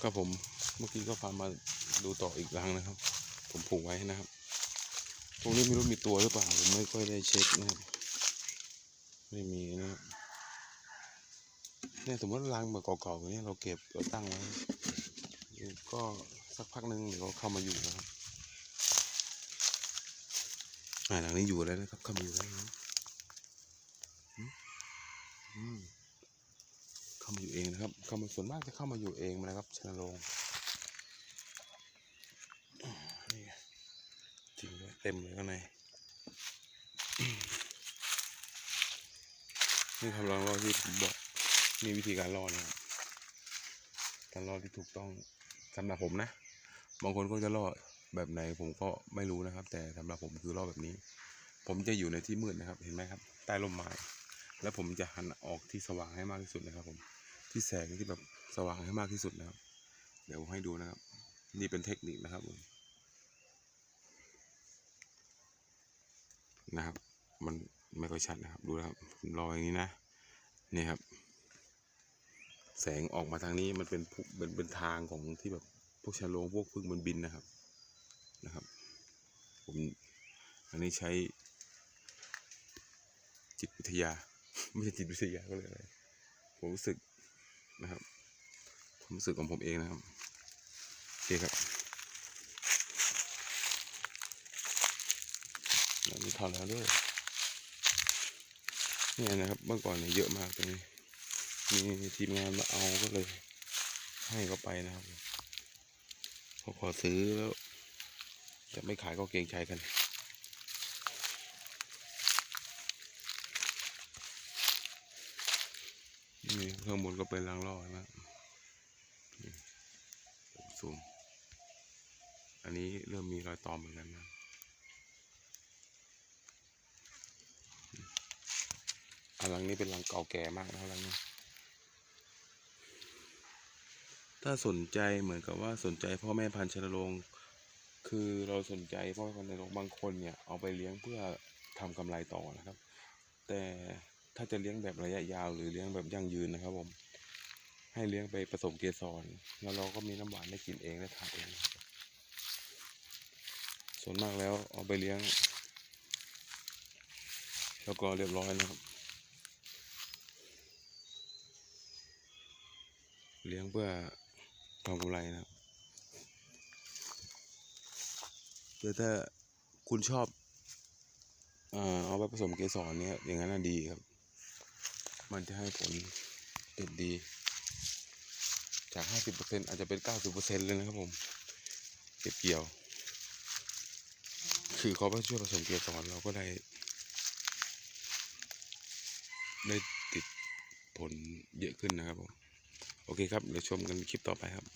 ก็ผมเมื่อกี้ก็พามาดูต่ออีกรังนะครับ ผมผูกไว้นะครับตรงนี้ไม่รู้มีตัวหรือเปล่าผมไม่ค่อยได้เช็คนะครับไม่มีนะครับเนี่ยสมมติรังแบบเก่าๆอย่างนี้เราเก็บเราตั้งไว้ก็สักพักหนึ่งเดี๋ยวเขาเข้ามาอยู่นะครับอ่าหลังนี้อยู่แล้วนะครับเข้ามาอยู่แล้วนะอืม เข้ามาอยู่เองนะครับ เข้ามาส่วนมากจะเข้ามาอยู่เองนะครับชนโรงนี่จริงด้วยเต็มเลยข้างในนี่ทำรังรอดที่ผมบอกมีวิธีการรอดนะครับการรอดที่ถูกต้องสำหรับผมนะบางคนก็จะรอดแบบไหนผมก็ไม่รู้นะครับ แต่สำหรับผมคือรอดแบบนี้ ผมจะอยู่ในที่มืดนะครับ เห็นไหมครับ ใต้ร่มไม้แล้วผมจะหันออกที่สว่างให้มากที่สุดนะครับผม ที่แสงที่แบบสว่างให้มากที่สุดนะครับ เดี๋ยวผมให้ดูนะครับ นี่เป็นเทคนิคนะครับผมนะครับ มันไม่ค่อยชัดนะครับ ดูนะครับรออย่างนี้นะนี่ครับ แสงออกมาทางนี้มันเป็นพุเป็นเป็นทางของที่แบบพวกชะโลงพวกพึ่งมันบินนะครับนะครับ ผมอันนี้ใช้จิตวิทยา ไม่ใช่จิตวิทยาก็เลยอะไรผมรู้สึก นะครับผมรู้สึกของผมเองนะครับโอเคครับแล้วนี่ทำแล้วด้วยเนี่ยนะครับเมื่อก่อนเนี่ยเยอะมากตรงนี้มีทีมงานมาเอาก็เลย ให้เขาไปนะครับเขาขอซื้อแล้วจะไม่ขายก็เกรงใจกัน นี่ข้างบนก็เป็นรางล่อนะซูมอันนี้เริ่มมีรอยตอมเหมือนกันนะอันหลังนี้เป็นรังเก่าแก่มากนะรังนี้ ถ้าสนใจเหมือนกับว่าสนใจพ่อแม่พันธุ์ชนโรงคือเราสนใจพ่อแม่พันธุ์ชนโรงบางคนเนี่ยเอาไปเลี้ยงเพื่อทำกำไรต่อนะครับ แต่ ถ้าจะเลี้ยงแบบระยะยาวหรือเลี้ยงแบบยั่งยืนนะครับ ผม ให้เลี้ยงไปผสมเกสร แล้วเราก็มีน้ำหวานได้กินเองและทานเอง ส่วนมากแล้วเอาไปเลี้ยง แล้วก็เรียบร้อยนะครับ เลี้ยงเพื่อทำกำไรนะครับคือถ้าคุณชอบ เอาไปผสมเกสรเนี่ยอย่างนั้นดีครับ มันจะให้ผลเด็ดดี จาก 50%อาจจะเป็น 90%เลยนะครับผมเก็บเกี่ยว คือเขาไปช่วยผสมเกสรเราก็ได้ ได้ติดผลเยอะขึ้นนะครับผม โอเคครับ เดี๋ยวชมกันคลิปต่อไปครับ